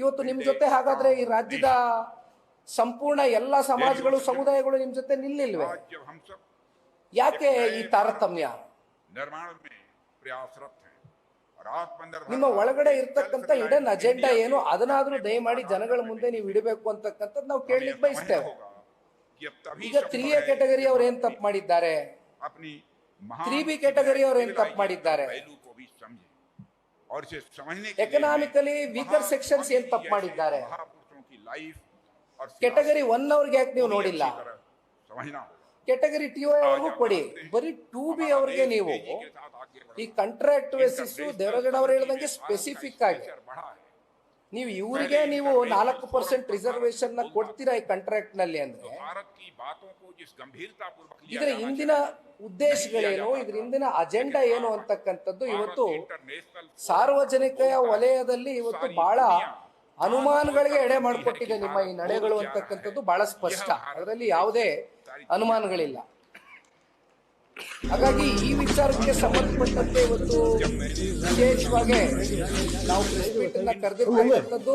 ಇವತ್ತು ನಿಮ್ಮ ಜೊತೆ ಹಾಗಾದ್ರೆ ಈ ರಾಜ್ಯದ ಸಂಪೂರ್ಣ ಎಲ್ಲ ಸಮಾಜಗಳು ಸಮುದಾಯಗಳು ನಿಮ್ಮ ಜೊತೆ ನಿಲ್ಲಿಲ್ವೆ? ಯಾಕೆ ಈ ತಾರತಮ್ಯ? ನಿಮ್ಮ ಒಳಗಡೆ ಇರ್ತಕ್ಕಂಥ ಇಡನ್ ಅಜೆಂಡಾ ಏನು? ಅದನ್ನಾದ್ರೂ ದಯಮಾಡಿ ಜನಗಳ ಮುಂದೆ ನೀವು ಇಡಬೇಕು ಅಂತಕ್ಕಂಥದ್ದು ನಾವು ಕೇಳಲಿಕ್ಕೆ ಬಯಸ್ತೇವೆ. ಈಗ ತ್ರೀ ಎ ಕ್ಯಾಟಗರಿ ಅವ್ರು ಏನ್ ತಪ್ಪು ಮಾಡಿದ್ದಾರೆ? ತ್ರೀ ಬಿ ಕ್ಯಾಟಗರಿ ಅವ್ರು ಏನ್ ತಪ್ಪು ಮಾಡಿದ್ದಾರೆ? ಎಕನಾಮಿಕಲಿ ವೀಕರ್ ಸೆಕ್ಷನ್ಸ್ ಏನ್ ತಪ್ಪು ಮಾಡಿದ್ದಾರೆ ಕೆಟಗರಿ ಒನ್ ಅವ್ರಿಗೆ ಯಾಕೆ ನೀವು ನೋಡಿಲ್ಲ ಕೆಟಗರಿ ಟಿ ಒ ಅವ್ರಿಗೂ ಕೊಡಿ ಬರೀ ಟೂ ಬಿ ಅವ್ರಿಗೆ ನೀವು ಈ ಕಂಟ್ರಾಕ್ಟ್ ಬೇಸಿಸ್ ದೇವರಗಡ ಅವ್ರು ಹೇಳ್ದಂಗೆ ಸ್ಪೆಸಿಫಿಕ್ ಆಗಿ ನೀವು ಇವರಿಗೆ ನೀವು ನಾಲ್ಕು ಪರ್ಸೆಂಟ್ ರಿಸರ್ವೇಶನ್ನ ಕೊಡ್ತೀರಾ ಈ ಕಾಂಟ್ರಾಕ್ಟ್ನಲ್ಲಿ ಅಂದ್ರೆ ಇದರ ಹಿಂದಿನ ಉದ್ದೇಶಗಳೇನು? ಇದ್ರ ಹಿಂದಿನ ಅಜೆಂಡಾ ಏನು ಅಂತಕ್ಕಂಥದ್ದು ಇವತ್ತು ಸಾರ್ವಜನಿಕ ವಲಯದಲ್ಲಿ ಇವತ್ತು ಬಹಳ ಅನುಮಾನಗಳಿಗೆ ಎಡೆ ಮಾಡಿಕೊಟ್ಟಿದೆ ನಿಮ್ಮ ಈ ನಡೆಗಳು ಅಂತಕ್ಕಂಥದ್ದು ಬಹಳ ಸ್ಪಷ್ಟ. ಅದರಲ್ಲಿ ಯಾವುದೇ ಅನುಮಾನಗಳಿಲ್ಲ. ಹಾಗಾಗಿ ಈ ವಿಚಾರಕ್ಕೆ ಸಂಬಂಧಪಟ್ಟಂತೆ ಇವತ್ತು ವಿಶೇಷವಾಗಿ ನಾವು ಪ್ರೆಸ್ ಕರೆದಿರ್ತಕ್ಕಂಥದ್ದು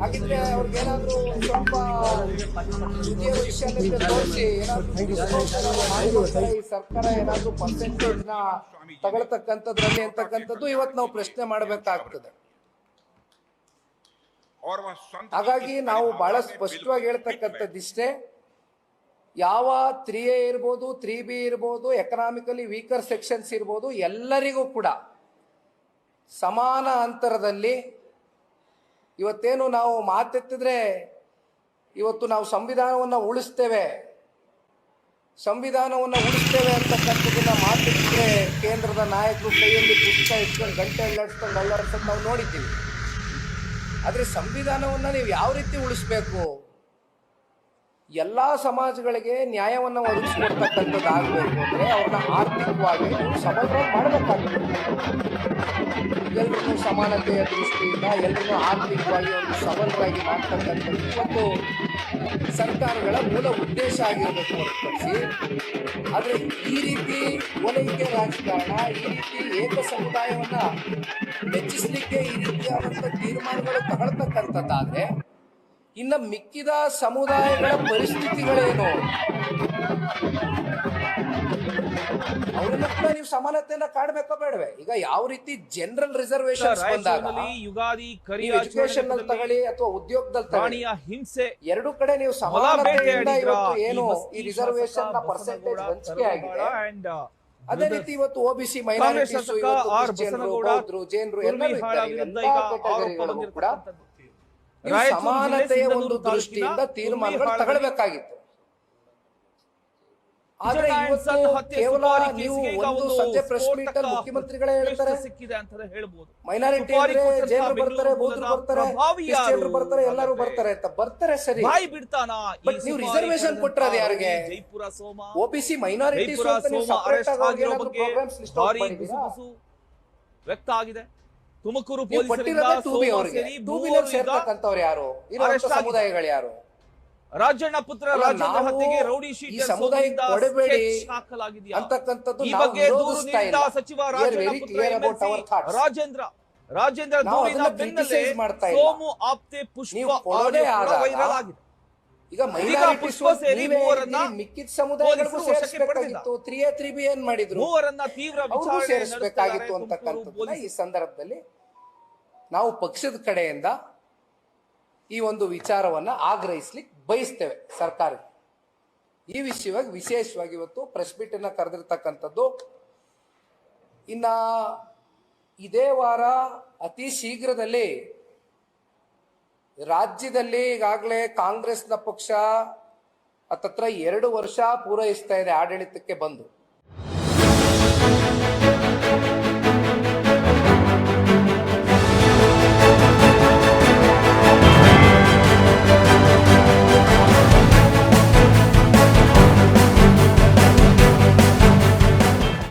ಹಾಗಿದ್ರೆ ಅವ್ರಿಗೆ ಏನಾದ್ರು ಸ್ವಲ್ಪ ದ್ವಿತೀಯ ವೈಶಾಲ್ಯತೆ ತೋರಿಸಿ ಸರ್ಕಾರ ಏನಾದ್ರೂ ಪರ್ಸೆಂಟೇಜ್ನ ತಗೊಳ್ತಕ್ಕಂಥದ್ರಲ್ಲಿ ಅಂತಕ್ಕಂಥದ್ದು ಇವತ್ತು ನಾವು ಪ್ರಶ್ನೆ ಮಾಡಬೇಕಾಗ್ತದೆ. ಹಾಗಾಗಿ ನಾವು ಬಹಳ ಸ್ಪಷ್ಟವಾಗಿ ಹೇಳ್ತಕ್ಕಂಥದ್ದಿಷ್ಟೇ ಯಾವ ತ್ರೀ ಎ ಇರ್ಬೋದು ತ್ರೀ ಬಿ ಇರ್ಬೋದು ಎಕನಾಮಿಕಲಿ ವೀಕರ್ ಸೆಕ್ಷನ್ಸ್ ಇರ್ಬೋದು ಎಲ್ಲರಿಗೂ ಕೂಡ ಸಮಾನ ಅಂತರದಲ್ಲಿ ಇವತ್ತೇನು ನಾವು ಮಾತೆತ್ತಿದ್ರೆ ಇವತ್ತು ನಾವು ಸಂವಿಧಾನವನ್ನು ಉಳಿಸ್ತೇವೆ. ಸಂವಿಧಾನವನ್ನು ಉಳಿಸ್ತೇವೆ ಅಂತಕ್ಕಂಥದ್ದನ್ನ ಮಾತೆತ್ತಿದ್ರೆ ಕೇಂದ್ರದ ನಾಯಕರು ಕೈಯಲ್ಲಿ ಪುಸ್ತಕ ಇಟ್ಕೊಂಡು, ಗಂಟೆ ಅಲ್ಲಾಡ್ಸ್ಕೊಂಡು ಅಲ್ಲಾಡಿಸ್ಕೊಂಡು ನಾವು ನೋಡಿದ್ದೀವಿ. ಆದರೆ ಸಂವಿಧಾನವನ್ನು ನೀವು ಯಾವ ರೀತಿ ಉಳಿಸ್ಬೇಕು? ಎಲ್ಲಾ ಸಮಾಜಗಳಿಗೆ ನ್ಯಾಯವನ್ನು ಒದಗಿಸಿಕೊಡ್ತಕ್ಕಂಥದ್ದಾಗಬೇಕು ಅಂದರೆ ಅವ್ರನ್ನ ಆರ್ಥಿಕವಾಗಿ ನೀವು ಸಬಲರಾಗಿ ಮಾಡಬೇಕಾಗ್ತದೆ. ಎಲ್ರಿಗೂ ಸಮಾನತೆಯ ದೃಷ್ಟಿಯಿಂದ, ಎಲ್ರಿಗೂ ಆರ್ಥಿಕವಾಗಿ ಒಂದು ಸಬಲರಾಗಿ ಮಾಡ್ತಕ್ಕಂಥದ್ದು ಒಂದು ಸರ್ಕಾರಗಳ ಮೂಲ ಉದ್ದೇಶ ಆಗಿರಬೇಕು ಹೊರತುಪಡಿಸಿ. ಆದರೆ ಈ ರೀತಿ ಓಲೈಕೆ ರಾಜಕಾರಣ, ಈ ರೀತಿ ಏಕ ಸಮುದಾಯವನ್ನು ಹೆಚ್ಚಿಸಲಿಕ್ಕೆ ಈ ರೀತಿಯಾದಂಥ ತೀರ್ಮಾನಗಳು ತಗೊಳ್ತಕ್ಕಂಥದ್ದಾದ್ರೆ ಇನ್ನು ಮಿಕ್ಕಿದ ಸಮುದಾಯಗಳ ಪರಿಸ್ಥಿತಿಗಳೇನು? ಅವರನ್ನು ಕೂಡ ನೀವು ಸಮಾನತೆಯನ್ನ ಕಾಡ್ಬೇಕೋ ಬೇಡವೆ? ಈಗ ಯಾವ ರೀತಿ ಜನರಲ್ ರಿಸರ್ವೇಶನ್ ಬಂದಾಗ ಯುಗಾದಿ ಎಜುಕೇಶನ್ನಲ್ಲಿ ತಗೊಳ್ಳಿ ಅಥವಾ ಉದ್ಯೋಗದಲ್ಲಿ ತಗೊಳ್ಳಿ ಹಿಂಸೆ ಎರಡು ಕಡೆ ನೀವು ಸಮಾನತೆಯಿಂದ ಇವತ್ತು ಏನು ಈ ರಿಸರ್ವೇಶನ್ನ ಪರ್ಸೆಂಟೇಜ್ ಹಂಚಿಕೆ ಆಗಿದೆ? uh, ಅದೇ ರೀತಿ ಇವತ್ತು ಓಬಿಸಿ ಮೈನಾರಿಟೀಸ್ ಇವತ್ತು ಜನರು ಎಲ್ಲರೂ ಇದ್ದಾರೆ. ಎಲ್ಲಾ ಕೂಡ ಸಮಾನತೆಯ ಒಂದು ದೃಷ್ಟಿಯಿಂದ ತೀರ್ಮಾನಗಳು ತಗೊಳ್ಬೇಕಾಗಿತ್ತು. ಆದ್ರೆ ಕೇವಲ ನೀವು ಒಂದು ಸಂಜೆ ಪ್ರೆಸ್ ಮೀಟ್ ಅಲ್ಲಿ ಮುಖ್ಯಮಂತ್ರಿಗಳೇ ಹೇಳ್ತಾರೆ. ಸಿಕ್ಕಿದೆ ಅಂತ ಹೇಳ್ಬೋದು. ಮೈನಾರಿಟಿ ಜೈನರು ಬರ್ತಾರೆ ಬೌದ್ಧರು ಬರ್ತಾರೆ ಕ್ರಿಶ್ಚಿಯನ್ರು ಬರ್ತಾರೆ ಎಲ್ಲರೂ ಬರ್ತಾರೆ ಅಂತ. ಬರ್ತಾರೆ ಸರಿ. ಬಾಯಿ ಬಿಡ್ತಾನ ಬಟ್ ನೀವು ರಿಸರ್ವೇಶನ್ ಕೊಟ್ಟರೆ ಯಾರಿಗೆ? ಜೈಪುರ ಸೋಮ? ಓಬಿಸಿ ಮೈನಾರಿಟಿ ಸೋಮ ಅರೆಸ್ಟ್ ಆಗಿರೋ ಬಗ್ಗೆ ಪ್ರೋಗ್ರಾಮ್ಸ್ ಲಿಸ್ಟ್ ಭಾರಿ ಗುಸುಗುಸು ವ್ಯಕ್ತ ಆಗಿದೆ. ತುಮಕೂರು ಯಾರು? ಸಮುದಾಯಗಳು ಯಾರು? ರಾಜಣ್ಣ ಪುತ್ರ ರಾಜಣ್ಣ ಹತ್ಯೆಗೆ ರೌಡಿ ಶೀಟ್ ಅಂತಕ್ಕಂಥದ್ದು ಈ ಬಗ್ಗೆ ದೂರು ನೀಡಿದ. ಸಚಿವ ರಾಜಣ್ಣ. ರಾಜೇಂದ್ರ ರಾಜೇಂದ್ರ ದೂರಿನ ಬೆನ್ನಲ್ಲೇ. ಸೋಮು ಆಪ್ತೆ ಪುಷ್ಪ ವೈರಲ್ ಆಗಿದೆ. ಈಗ ಮಹಿಳಾ ಮಿಕ್ಕಿದ ಸಮುದಾಯಗಳಿಗೂ ಸೇರಿಸಬೇಕಾಗಿತ್ತು. ತ್ರೀ ಎ ತ್ರೀ ಬಿ ಏನ್ ಮಾಡಿದ್ರು? ತೀವ್ರ ಸೇರಿಸಬೇಕಾಗಿತ್ತು ಅಂತಕ್ಕಂಥದ್ದನ್ನ ಈ ಸಂದರ್ಭದಲ್ಲಿ ನಾವು ಪಕ್ಷದ ಕಡೆಯಿಂದ ಈ ಒಂದು ವಿಚಾರವನ್ನ ಆಗ್ರಹಿಸ್ಲಿಕ್ಕೆ ಬಯಸ್ತೇವೆ ಸರ್ಕಾರ ಈ ವಿಷಯವಾಗಿ ವಿಶೇಷವಾಗಿ ಇವತ್ತು ಪ್ರೆಸ್ ಮೀಟ್ ಅನ್ನ ಕರೆದಿರ್ತಕ್ಕಂಥದ್ದು ಇನ್ನ ಇದೇ ವಾರ ಅತಿ ಶೀಘ್ರದಲ್ಲಿ ರಾಜ್ಯದಲ್ಲಿ ಈಗಾಗಲೇ ಕಾಂಗ್ರೆಸ್ನ ಪಕ್ಷ ಹತ್ತತ್ರ ಎರಡು ವರ್ಷ ಪೂರೈಸ್ತಾ ಇದೆ ಆಡಳಿತಕ್ಕೆ ಬಂದು.